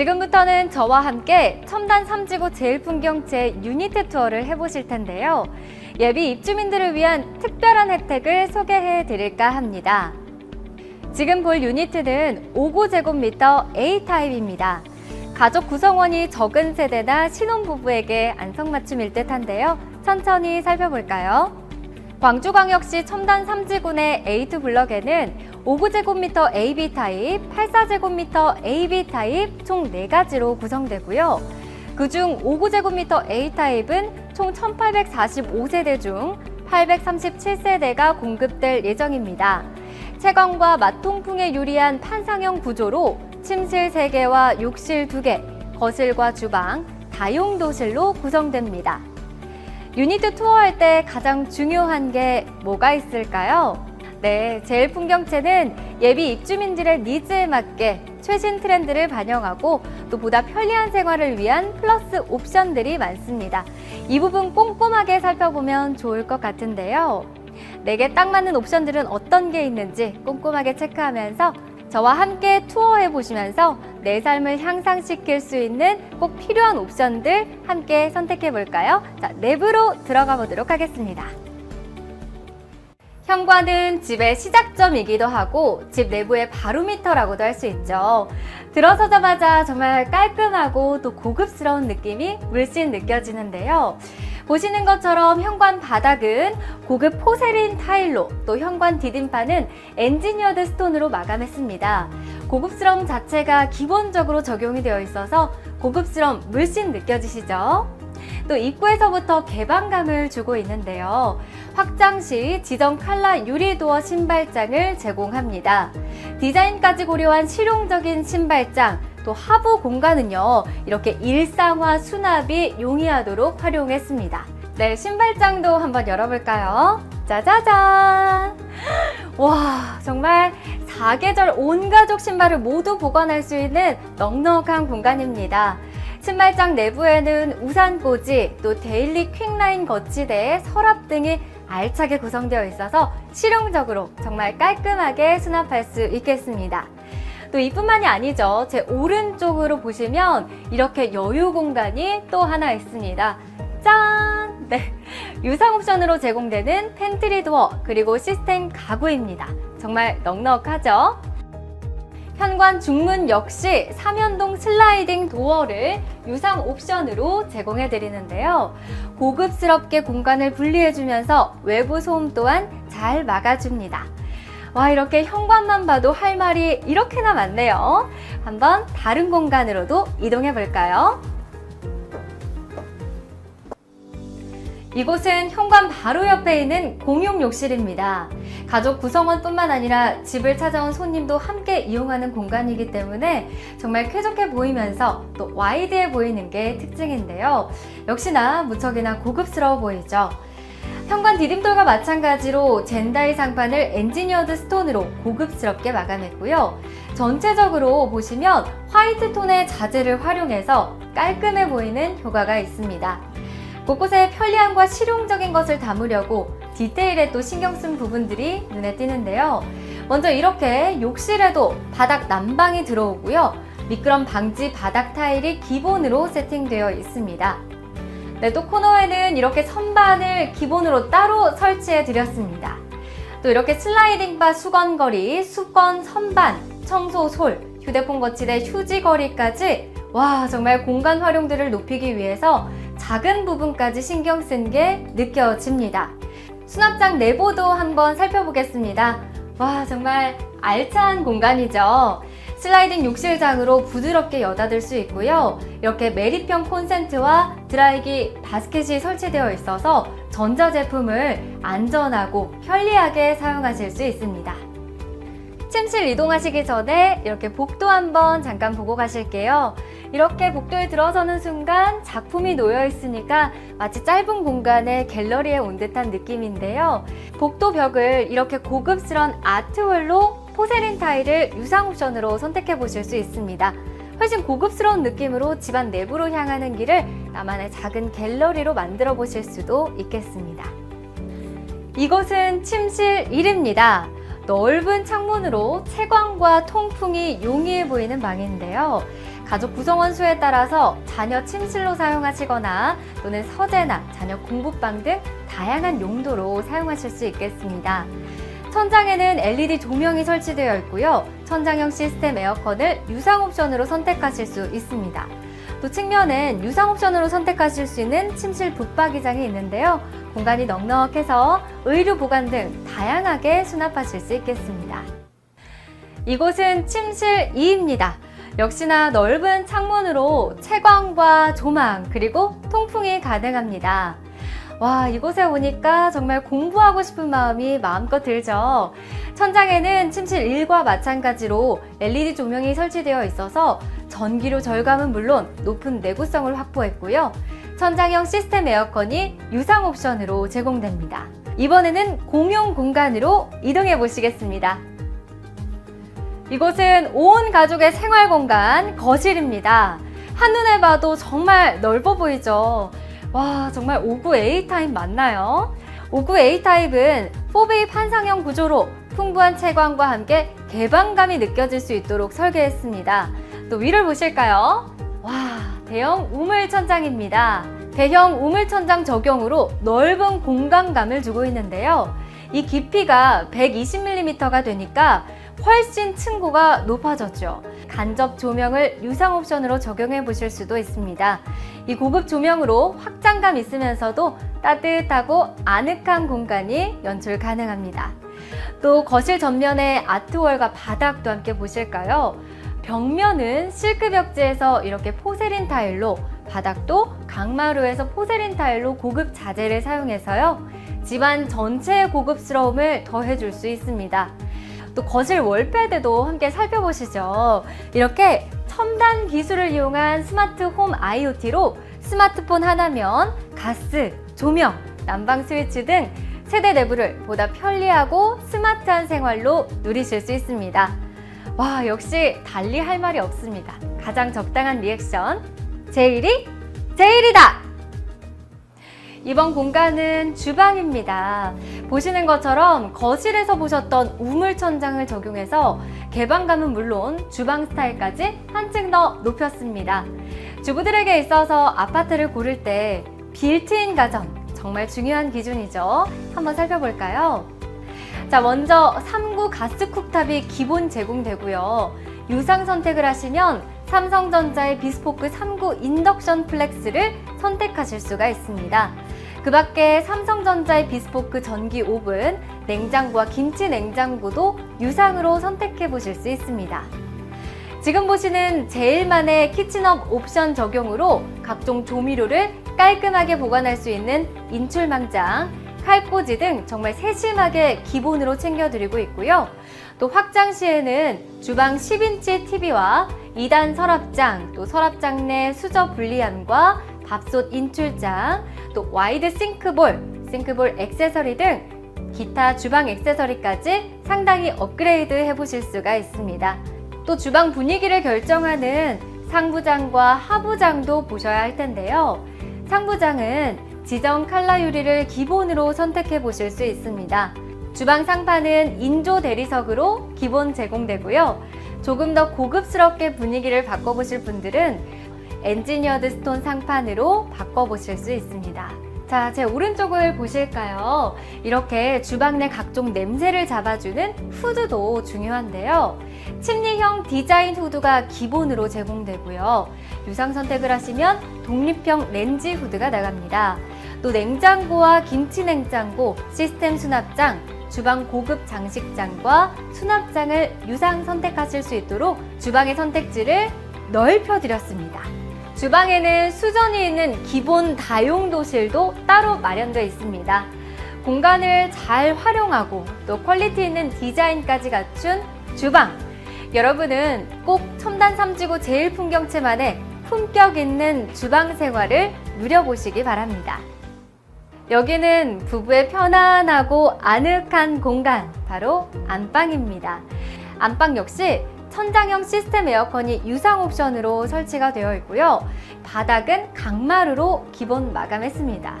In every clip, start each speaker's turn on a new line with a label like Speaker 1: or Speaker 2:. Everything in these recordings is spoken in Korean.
Speaker 1: 지금부터는 저와 함께 첨단 3지구 제일 풍경채 유니트 투어를 해보실 텐데요. 예비 입주민들을 위한 특별한 혜택을 소개해 드릴까 합니다. 지금 볼 유니트는 59제곱미터 A타입입니다. 가족 구성원이 적은 세대나 신혼부부에게 안성맞춤일 듯 한데요. 천천히 살펴볼까요? 광주광역시 첨단 3지군의 A2 블럭에는 59제곱미터 AB 타입, 84제곱미터 AB 타입 총 4가지로 구성되고요. 그중 59제곱미터 A 타입은 총 1845세대 중 837세대가 공급될 예정입니다. 채광과 맛통풍에 유리한 판상형 구조로 침실 3개와 욕실 2개, 거실과 주방, 다용도실로 구성됩니다. 유니트 투어할 때 가장 중요한 게 뭐가 있을까요? 네, 제일 풍경채는 예비 입주민들의 니즈에 맞게 최신 트렌드를 반영하고 또 보다 편리한 생활을 위한 플러스 옵션들이 많습니다. 이 부분 꼼꼼하게 살펴보면 좋을 것 같은데요. 내게 딱 맞는 옵션들은 어떤 게 있는지 꼼꼼하게 체크하면서 저와 함께 투어해 보시면서 내 삶을 향상시킬 수 있는 꼭 필요한 옵션들 함께 선택해 볼까요? 자, 내부로 들어가 보도록 하겠습니다. 현관은 집의 시작점이기도 하고 집 내부의 바로미터라고도 할 수 있죠. 들어서자마자 정말 깔끔하고 또 고급스러운 느낌이 물씬 느껴지는데요. 보시는 것처럼 현관 바닥은 고급 포세린 타일로 또 현관 디딤판은 엔지니어드 스톤으로 마감했습니다. 고급스러움 자체가 기본적으로 적용이 되어 있어서 고급스러움 물씬 느껴지시죠? 또 입구에서부터 개방감을 주고 있는데요. 확장 시 지정 칼라 유리 도어 신발장을 제공합니다. 디자인까지 고려한 실용적인 신발장, 또 하부 공간은요, 이렇게 일상화 수납이 용이하도록 활용했습니다. 네, 신발장도 한번 열어볼까요? 짜자잔! 와, 정말 사계절 온 가족 신발을 모두 보관할 수 있는 넉넉한 공간입니다. 신발장 내부에는 우산꽂이, 또 데일리 퀵라인 거치대, 서랍 등이 알차게 구성되어 있어서 실용적으로 정말 깔끔하게 수납할 수 있겠습니다. 또 이뿐만이 아니죠. 제 오른쪽으로 보시면 이렇게 여유 공간이 또 하나 있습니다. 짠! 네. 유상 옵션으로 제공되는 팬트리 도어, 그리고 시스템 가구입니다. 정말 넉넉하죠? 현관 중문 역시 삼연동 슬라이딩 도어를 유상 옵션으로 제공해 드리는데요. 고급스럽게 공간을 분리해주면서 외부 소음 또한 잘 막아줍니다. 와, 이렇게 현관만 봐도 할 말이 이렇게나 많네요. 한번 다른 공간으로도 이동해 볼까요? 이곳은 현관 바로 옆에 있는 공용 욕실입니다. 가족 구성원뿐만 아니라 집을 찾아온 손님도 함께 이용하는 공간이기 때문에 정말 쾌적해 보이면서 또 와이드해 보이는 게 특징인데요. 역시나 무척이나 고급스러워 보이죠. 현관 디딤돌과 마찬가지로 젠다이 상판을 엔지니어드 스톤으로 고급스럽게 마감했고요. 전체적으로 보시면 화이트 톤의 자재를 활용해서 깔끔해 보이는 효과가 있습니다. 곳곳에 편리함과 실용적인 것을 담으려고 디테일에 또 신경 쓴 부분들이 눈에 띄는데요. 먼저 이렇게 욕실에도 바닥 난방이 들어오고요. 미끄럼 방지 바닥 타일이 기본으로 세팅되어 있습니다. 네, 또 코너에는 이렇게 선반을 기본으로 따로 설치해 드렸습니다. 또 이렇게 슬라이딩 바 수건거리, 수건 선반, 청소 솔, 휴대폰 거치대 휴지거리까지 와 정말 공간 활용도를 높이기 위해서 작은 부분까지 신경 쓴 게 느껴집니다. 수납장 내부도 한번 살펴보겠습니다. 와 정말 알찬 공간이죠. 슬라이딩 욕실장으로 부드럽게 여닫을 수 있고요. 이렇게 메리평 콘센트와 드라이기 바스켓이 설치되어 있어서 전자제품을 안전하고 편리하게 사용하실 수 있습니다. 침실 이동하시기 전에 이렇게 복도 한번 잠깐 보고 가실게요. 이렇게 복도에 들어서는 순간 작품이 놓여 있으니까 마치 짧은 공간에 갤러리에 온 듯한 느낌인데요. 복도 벽을 이렇게 고급스러운 아트월로 포세린 타일을 유상 옵션으로 선택해 보실 수 있습니다. 훨씬 고급스러운 느낌으로 집안 내부로 향하는 길을 나만의 작은 갤러리로 만들어 보실 수도 있겠습니다. 이곳은 침실 1입니다. 넓은 창문으로 채광과 통풍이 용이해 보이는 방인데요. 가족 구성원 수에 따라서 자녀 침실로 사용하시거나 또는 서재나 자녀 공부방 등 다양한 용도로 사용하실 수 있겠습니다. 천장에는 LED 조명이 설치되어 있고요. 천장형 시스템 에어컨을 유상 옵션으로 선택하실 수 있습니다. 또 측면엔 유상 옵션으로 선택하실 수 있는 침실 붙박이장이 있는데요. 공간이 넉넉해서 의류 보관 등 다양하게 수납하실 수 있겠습니다. 이곳은 침실 2입니다. 역시나 넓은 창문으로 채광과 조망 그리고 통풍이 가능합니다. 와, 이곳에 오니까 정말 공부하고 싶은 마음이 마음껏 들죠. 천장에는 침실 1과 마찬가지로 LED 조명이 설치되어 있어서 전기료 절감은 물론 높은 내구성을 확보했고요. 천장형 시스템 에어컨이 유상 옵션으로 제공됩니다. 이번에는 공용 공간으로 이동해 보시겠습니다. 이곳은 온 가족의 생활 공간 거실입니다. 한눈에 봐도 정말 넓어 보이죠. 와, 정말 59A 타입 맞나요? 59A 타입은 4베이 판상형 구조로 풍부한 채광과 함께 개방감이 느껴질 수 있도록 설계했습니다. 또 위를 보실까요? 와, 대형 우물 천장입니다. 대형 우물 천장 적용으로 넓은 공간감을 주고 있는데요. 이 깊이가 120mm가 되니까 훨씬 층고가 높아졌죠. 간접 조명을 유상 옵션으로 적용해 보실 수도 있습니다. 이 고급 조명으로 확장감 있으면서도 따뜻하고 아늑한 공간이 연출 가능합니다. 또 거실 전면에 아트월과 바닥도 함께 보실까요? 벽면은 실크 벽지에서 이렇게 포세린 타일로 바닥도 강마루에서 포세린 타일로 고급 자재를 사용해서요. 집안 전체의 고급스러움을 더해줄 수 있습니다. 또 거실 월패드도 함께 살펴보시죠. 이렇게 첨단 기술을 이용한 스마트 홈 IoT로 스마트폰 하나면 가스, 조명, 난방 스위치 등 세대 내부를 보다 편리하고 스마트한 생활로 누리실 수 있습니다. 와, 역시 달리 할 말이 없습니다. 가장 적당한 리액션. 제일이 제일이다! 이번 공간은 주방입니다. 보시는 것처럼 거실에서 보셨던 우물 천장을 적용해서 개방감은 물론 주방 스타일까지 한층 더 높였습니다. 주부들에게 있어서 아파트를 고를 때 빌트인 가전 정말 중요한 기준이죠. 한번 살펴볼까요? 자, 먼저 3구 가스 쿡탑이 기본 제공되고요. 유상 선택을 하시면 삼성전자의 비스포크 3구 인덕션 플렉스를 선택하실 수가 있습니다. 그 밖에 삼성전자의 비스포크 전기 오븐, 냉장고와 김치 냉장고도 유상으로 선택해 보실 수 있습니다. 지금 보시는 제일만의 키친업 옵션 적용으로 각종 조미료를 깔끔하게 보관할 수 있는 인출망장, 칼꽂이 등 정말 세심하게 기본으로 챙겨드리고 있고요. 또 확장 시에는 주방 10인치 TV와 2단 서랍장, 또 서랍장 내 수저 분리함과 밥솥 인출장, 또 와이드 싱크볼, 싱크볼 액세서리 등 기타 주방 액세서리까지 상당히 업그레이드 해보실 수가 있습니다. 또 주방 분위기를 결정하는 상부장과 하부장도 보셔야 할 텐데요. 상부장은 지정 칼라 유리를 기본으로 선택해 보실 수 있습니다. 주방 상판은 인조 대리석으로 기본 제공되고요. 조금 더 고급스럽게 분위기를 바꿔보실 분들은 엔지니어드 스톤 상판으로 바꿔보실 수 있습니다. 자, 제 오른쪽을 보실까요? 이렇게 주방 내 각종 냄새를 잡아주는 후드도 중요한데요. 침리형 디자인 후드가 기본으로 제공되고요. 유상 선택을 하시면 독립형 렌즈 후드가 나갑니다. 또 냉장고와 김치 냉장고, 시스템 수납장, 주방 고급 장식장과 수납장을 유상 선택하실 수 있도록 주방의 선택지를 넓혀드렸습니다. 주방에는 수전이 있는 기본 다용도실도 따로 마련되어 있습니다. 공간을 잘 활용하고 또 퀄리티 있는 디자인까지 갖춘 주방. 여러분은 꼭 첨단 삼지구 제일 풍경채만의 품격 있는 주방 생활을 누려보시기 바랍니다. 여기는 부부의 편안하고 아늑한 공간, 바로 안방입니다. 안방 역시 천장형 시스템 에어컨이 유상 옵션으로 설치가 되어 있고요. 바닥은 강마루로 기본 마감했습니다.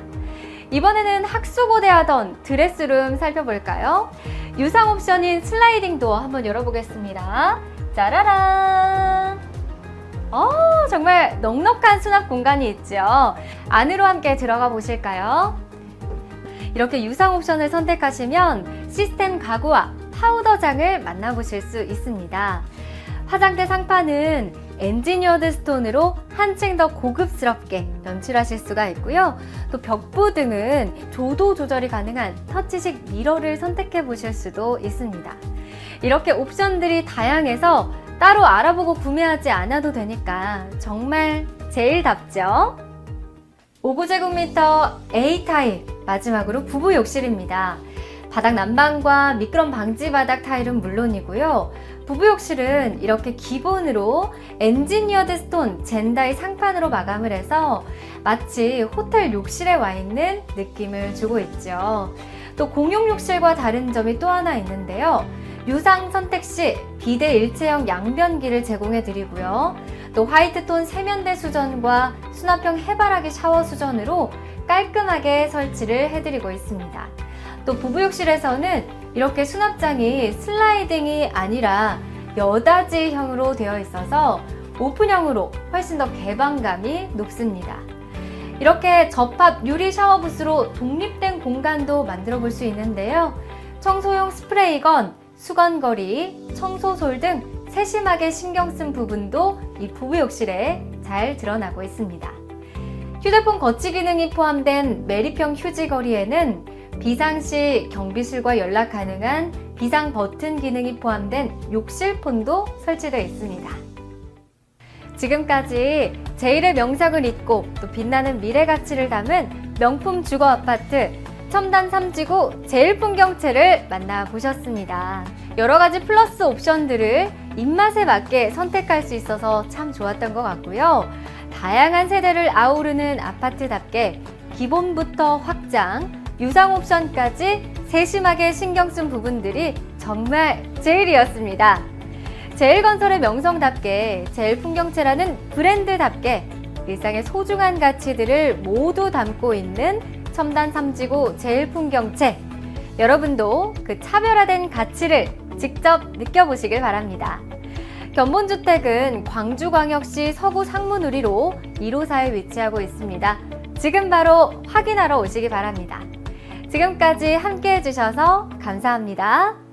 Speaker 1: 이번에는 학수고대하던 드레스룸 살펴볼까요? 유상 옵션인 슬라이딩 도어 한번 열어보겠습니다. 짜라란! 어, 정말 넉넉한 수납 공간이 있죠. 안으로 함께 들어가 보실까요? 이렇게 유상 옵션을 선택하시면 시스템 가구와 파우더장을 만나보실 수 있습니다. 화장대 상판은 엔지니어드 스톤으로 한층 더 고급스럽게 연출하실 수가 있고요. 또 벽보등은 조도 조절이 가능한 터치식 미러를 선택해 보실 수도 있습니다. 이렇게 옵션들이 다양해서 따로 알아보고 구매하지 않아도 되니까 정말 제일답죠? 59제곱미터 A타입 마지막으로 부부 욕실입니다. 바닥 난방과 미끄럼 방지 바닥 타일은 물론이고요. 부부 욕실은 이렇게 기본으로 엔지니어드 스톤 젠다이 상판으로 마감을 해서 마치 호텔 욕실에 와 있는 느낌을 주고 있죠. 또 공용 욕실과 다른 점이 또 하나 있는데요. 유상 선택 시 비대 일체형 양변기를 제공해 드리고요. 또 화이트톤 세면대 수전과 수납형 해바라기 샤워 수전으로 깔끔하게 설치를 해드리고 있습니다. 또 부부욕실에서는 이렇게 수납장이 슬라이딩이 아니라 여다지형으로 되어 있어서 오픈형으로 훨씬 더 개방감이 높습니다. 이렇게 접합 유리 샤워 부스로 독립된 공간도 만들어 볼 수 있는데요. 청소용 스프레이건, 수건거리, 청소솔 등 세심하게 신경 쓴 부분도 이 부부욕실에 잘 드러나고 있습니다. 휴대폰 거치 기능이 포함된 매립형 휴지 거리에는 비상시 경비실과 연락 가능한 비상 버튼 기능이 포함된 욕실폰도 설치되어 있습니다. 지금까지 제일의 명작을 잇고 또 빛나는 미래 가치를 담은 명품 주거 아파트 첨단 3지구 제일 풍경채를 만나보셨습니다. 여러 가지 플러스 옵션들을 입맛에 맞게 선택할 수 있어서 참 좋았던 것 같고요. 다양한 세대를 아우르는 아파트답게 기본부터 확장, 유상 옵션까지 세심하게 신경 쓴 부분들이 정말 제일이었습니다. 제일건설의 명성답게 제일 풍경채라는 브랜드답게 일상의 소중한 가치들을 모두 담고 있는 첨단 삼지구 제일 풍경채 여러분도 그 차별화된 가치를 직접 느껴보시길 바랍니다. 견본주택은 광주광역시 서구 상무누리로 1호사에 위치하고 있습니다. 지금 바로 확인하러 오시기 바랍니다. 지금까지 함께 해주셔서 감사합니다.